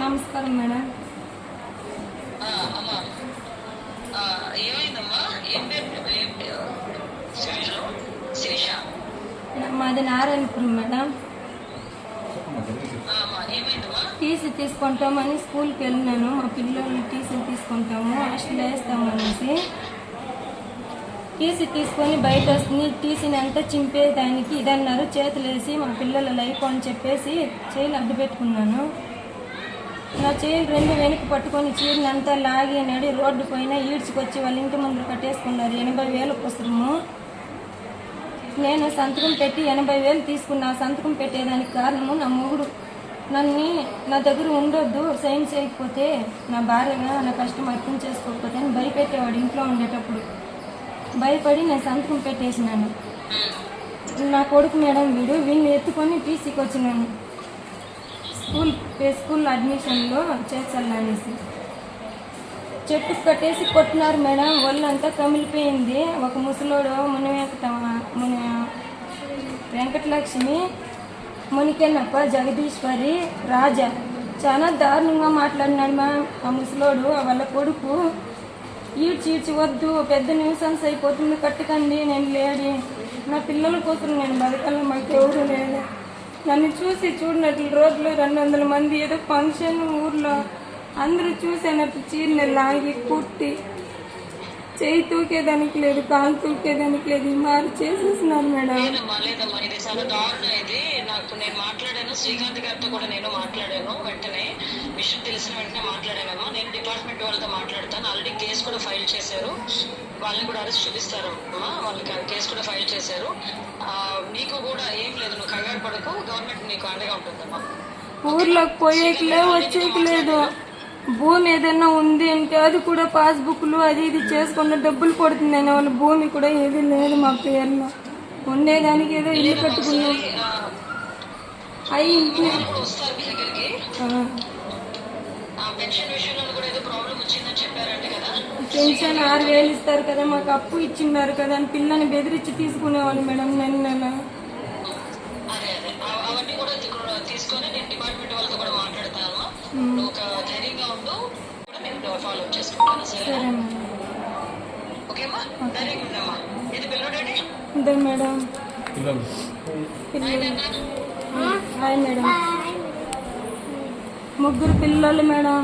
నమస్కారం మేడం. ఏమైందమ్మా? ఏం పేరు? శిరీష మాది నారాయణపురం మేడం ఆ, అమ్మా ఏమైందమ్మా టీసీ తీసుకుంటామని స్కూల్కి వెళ్ళినాను. మా పిల్లలు టీసీ తీసుకుంటాము హాస్టల్ వేస్తామనేసి. టీసీ తీసుకొని బయట వస్తుంది. టీసీని అంతా చింపేదానికి ఇదన్నారు. చేతులేసి మా పిల్లల లైఫ్ అని చెప్పేసి చేయిలు అడ్డు పెట్టుకున్నాను. నా చేయిలు రెండు వెనక్కి పట్టుకొని చీరని అంతా లాగి నడి రోడ్డు పైన ఈడ్చుకొచ్చి వాళ్ళ ఇంటి ముందు కట్టేసుకున్నారు. ఎనభై వేల పుస్తకము నేను సంతకం పెట్టి ఎనభై వేలు తీసుకున్నా. ఆ సంతకం పెట్టేదానికి కారణము నా మొగుడు. నన్ను నా దగ్గర ఉండొద్దు సైన్ చేయకపోతే నా భార్యగా నా కష్టం అర్థం చేసుకోకపోతే అని భయపెట్టేవాడు ఇంట్లో ఉండేటప్పుడు. భయపడి నేను సంతకం పెట్టేసినాను. నా కొడుకు మేడం వీడు వీడిని ఎత్తుకొని టీసీకి వచ్చినాను. స్కూల్ స్కూల్ అడ్మిషన్లో చేర్చాలనేసి. చెట్టు కట్టేసి కొట్టినారు మేడం. ఒళ్ళంతా కమిలిపోయింది. ఒక ముసలోడు మున వెంకట ముని వెంకటలక్ష్మి మునికెన్నప్ప జగదీశ్వరి రాజా. చాలా దారుణంగా మాట్లాడినాడు మా ఆ ముసలోడు వాళ్ళ కొడుకు. ఈడ్చి ఈడ్చి వద్దు పెద్ద న్యూసెన్స్ అయిపోతుంది కట్టుకండి నేను లేడి. నా పిల్లల కోసం నేను బతకాలి మాకు ఎవరు లేదు నన్ను చూసి చూడనట్లు రోజులో రెండు వందల మంది ఏదో ఫంక్షన్ ఊర్లో అందరూ చూసేనట్టు చీరని లాగి కుట్టి చేయి తూకేదానికి లేదు కాలు తూకేదానికి లేదు మారి చేసేసినారు మేడం. లేదమ్మా లేదమ్మా ఇది చాలా దారుణం ఇది నాకు నేను మాట్లాడాను శ్రీకాంత్ గారితో కూడా నేను మాట్లాడాను వెంటనే. విషయం తెలిసిన వెంటనే మాట్లాడానమ్మా. నేను డిపార్ట్మెంట్ వాళ్ళతో మాట్లాడతాను. ఆల్రెడీ కేసు కూడా ఫైల్ చేశారు. వాళ్ళని కూడా అరెస్ట్ చూపిస్తారు అమ్మా. వాళ్ళకి కేసు కూడా ఫైల్ చేశారు. నీకు కూడా ఏం లేదు నువ్వు కంగారు పడకు. గవర్నమెంట్ నీకు అండగా ఉంటుందమ్మా. ఊర్లోకి పోయేకి లేవు వచ్చేకి లేదు. భూమి ఏదైనా ఉంది అంటే అది కూడా పాస్బుక్లు అది ఇది చేసుకున్న డబ్బులు పడుతుంది అనే వాళ్ళ భూమి కూడా ఏది లేదు మా పేరులో. ఉండేదానికి ఏదో ఇల్లు కట్టుకున్నాం. ఆ పెన్షన్ ఆరు వేలు ఇస్తారు కదా మాకు అప్పు ఇచ్చిన్నారు కదా అని పిల్లని బెదిరించి తీసుకునేవాళ్ళు మేడం తీ- తీసుకొని నేను డిపార్ట్మెంట్ వాళ్ళతో కూడా మాట్లాడతాను నువ్వు ఒక ధైర్యంగా ఉండు కూడా నేను ఫాలో చేసుకుంటాను మేడం. ఓకేమ్మా? ధైర్యంగా ఉండమ్మా ఇది పిల్లడండి ఇద్దరు మేడం. పిల్లలు. Hi madam. ముగ్గురు పిల్లలు మేడం.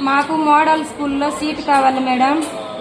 మాకు మోడల్ స్కూల్లో సీట్ కావాలి మేడం.